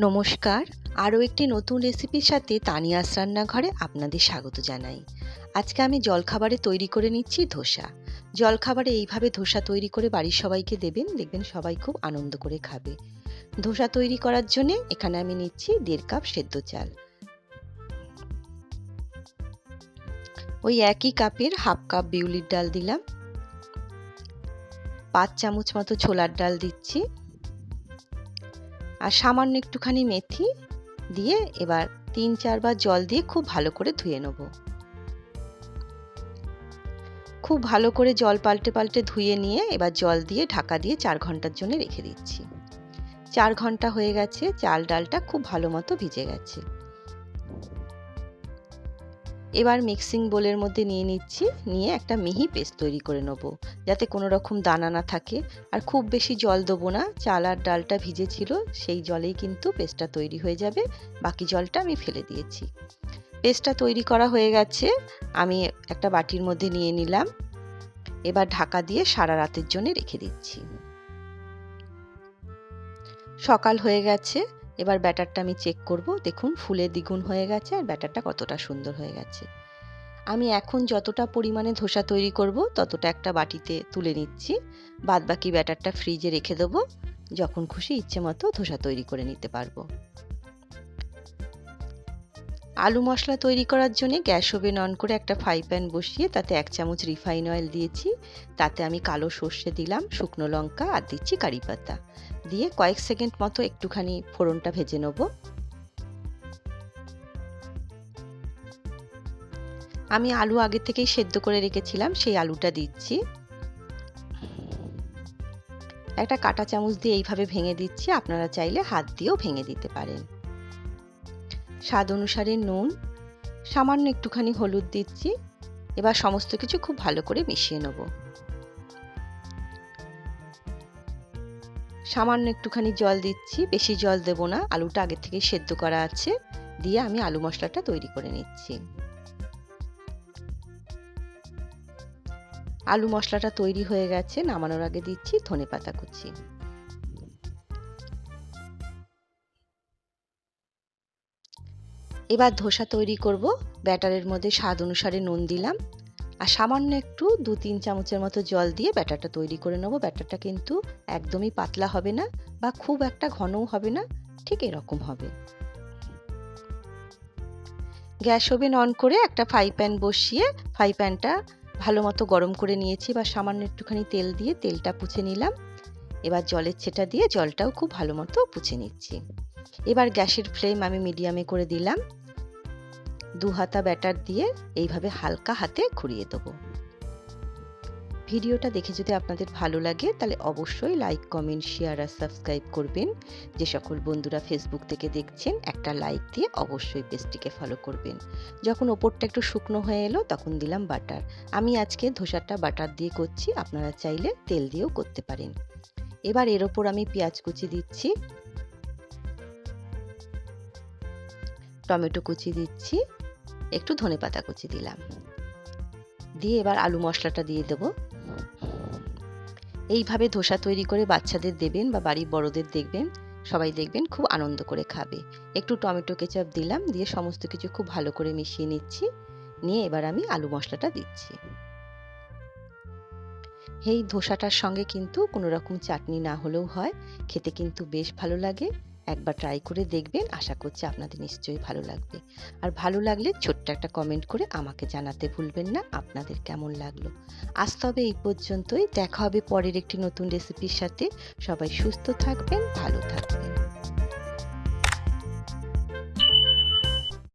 নমস্কার। আরও একটি নতুন রেসিপির সাথে তানিয়াস রান্নাঘরে আপনাদের স্বাগত জানাই। আজকে আমি জলখাবারে তৈরি করে নিচ্ছি ধোসা। জলখাবারে এইভাবে ধোসা তৈরি করে বাড়ির সবাইকে দেবেন, দেখবেন সবাই খুব আনন্দ করে খাবে। ধোসা তৈরি করার জন্যে এখানে আমি নিচ্ছি দেড় কাপ সেদ্ধ চাল। ওই একই কাপের হাফ কাপ বিউলির ডাল দিলাম। পাঁচ চামচ মতো ছোলার ডাল দিচ্ছি। আর সামান্য একটুখানি মেথি দিয়ে এবার তিন চারবার জল দিয়ে খুব ভালো করে ধুয়ে নেব। খুব ভালো করে জল পাল্টে পাল্টে ধুয়ে নিয়ে এবার জল দিয়ে ঢাকা দিয়ে চার ঘণ্টার জন্য রেখে দিচ্ছি। চার ঘণ্টা হয়ে গেছে, চাল ডালটা খুব ভালো মতো ভিজে গেছে। এবার মিক্সিং বোলের মধ্যে নিয়ে নিচ্ছি, নিয়ে একটা মিহি পেস্ট তৈরি করে নেব। যাতে কোনো রকম দানা না থাকে। আর খুব বেশি জল দেবো না। চাল আর ডালটা ভিজে ছিল, সেই জলেই কিন্তু পেস্টটা তৈরি হয়ে যাবে। বাকি জলটা আমি ফেলে দিয়েছি। পেস্টটা তৈরি করা হয়ে গেছে। আমি একটা বাটির মধ্যে নিয়ে নিলাম। এবার ঢাকা দিয়ে সারা রাতের জন্য রেখে দিচ্ছি। সকাল হয়ে গেছে। এবার ব্যাটারটা আমি চেক করব। দেখুন, ফুলে দ্বিগুণ হয়ে গেছে আর ব্যাটারটা কতটা সুন্দর হয়ে গেছে। আমি এখন যতটা পরিমাণে ধোসা তৈরি করব, ততটা একটা বাটিতে তুলে নিচ্ছি। বাদ বাকি ব্যাটারটা ফ্রিজে রেখে দেবো। যখন খুশি ইচ্ছে মতো ধোসা তৈরি করে নিতে পারব। আলু মশলা তৈরি করার জন্য গ্যাস ওভেন অন করে একটা ফ্রাই প্যান বসিয়ে তাতে এক চামচ রিফাইন অয়েল দিয়েছি। তাতে আমি কালো সর্ষে দিলাম, শুকনো লঙ্কা আর দিচ্ছি কারি পাতা। দিয়ে কয়েক সেকেন্ড মতো একটুখানি ফোড়নটা ভেজে নেব। আমি আলু আগে থেকেই সেদ্ধ করে রেখেছিলাম, সেই আলুটা দিচ্ছি। একটা কাটা চামচ দিয়ে এইভাবে ভেঙে দিচ্ছি, আপনারা চাইলে হাত দিয়েও ভেঙে দিতে পারেন। স্বাদ অনুসারে নুন, সামান্য একটুখানি হলুদ দিচ্ছি, এবার সমস্ত কিছু খুব ভালো করে মিশিয়ে নেব। সামান্য একটুখানি জল দিচ্ছি, বেশি জল দেব না, আলুটা আগে থেকে সেদ্ধ করা আছে, দিয়ে আমি আলু মশলাটা তৈরি করে নিচ্ছি। আলু মশলাটা তৈরি হয়ে গেছে, নামানোর আগে দিচ্ছি ধনে পাতা কুচি। এবার ধোসা তৈরি করব। ব্যাটারের মধ্যে স্বাদ অনুসারে নুন দিলাম। আর সামান্য একটু দু তিন চামচের মতো জল দিয়ে ব্যাটারটা তৈরি করে নেব। ব্যাটারটা কিন্তু একদমই পাতলা হবে না বা খুব একটা ঘনও হবে না, ঠিক এরকম হবে। গ্যাস ওভেন অন করে একটা ফ্রাই প্যান বসিয়ে ফ্রাই প্যানটা ভালো মতো গরম করে নিয়েছি বা সামান্য একটুখানি তেল দিয়ে তেলটা পুছে নিলাম। এবার জলের ছেটা দিয়ে জলটাও খুব ভালো মতো পুছে নিচ্ছি। এবার গ্যাসের ফ্লেম আমি মিডিয়ামে করে দিলাম। দু হাতা ব্যাটার দিয়ে এইভাবে হালকা হাতে ঘুরিয়ে দেবো। ভিডিওটা দেখে যদি আপনাদের ভালো লাগে, তাহলে অবশ্যই লাইক, কমেন্ট, শেয়ার আর সাবস্ক্রাইব করবেন। যে সকল বন্ধুরা ফেসবুক থেকে দেখছেন, একটা লাইক দিয়ে অবশ্যই পেজটিকে ফলো করবেন। যখন ওপরটা একটু শুকনো হয়ে এলো, তখন দিলাম বাটার। আমি আজকে ধোসাটা বাটার দিয়ে করছি, আপনারা চাইলে তেল দিয়েও করতে পারেন। এবার এর ওপর আমি পেঁয়াজ কুচি দিচ্ছি। টমেটো কুচি দিচ্ছি, একটু ধনে পাতা কুচি দিলাম। দিয়ে এবার আলু মশলাটা দিয়ে দেব। এইভাবে ধোসা তৈরি করে বাচ্চাদের দেবেন বা বাড়ির বড়দের দেখবেন, সবাই দেখবেন খুব আনন্দ করে খাবে। একটু টমেটো কেচাপ দিলাম, দিয়ে সমস্ত কিছু খুব ভালো করে মিশিয়ে নিচ্ছি। নিয়ে এবার আমি আলু মশলাটা দিচ্ছি। এই ধোসাটার সঙ্গে কিন্তু কোনো রকম চাটনি না হলেও হয়, খেতে কিন্তু বেশ ভালো লাগে। একবার ট্রাই করে দেখবেন। আশা করছি আপনাদের নিশ্চয়ই ভালো লাগবে। আর ভালো লাগলে ছোট্ট একটা কমেন্ট করে আমাকে জানাতে ভুলবেন না, আপনাদের কেমন লাগল? আজ তবে এই পর্যন্তই। দেখা হবে পরের একটি নতুন রেসিপির সাথে। সবাই সুস্থ থাকবেন, ভালো থাকবেন।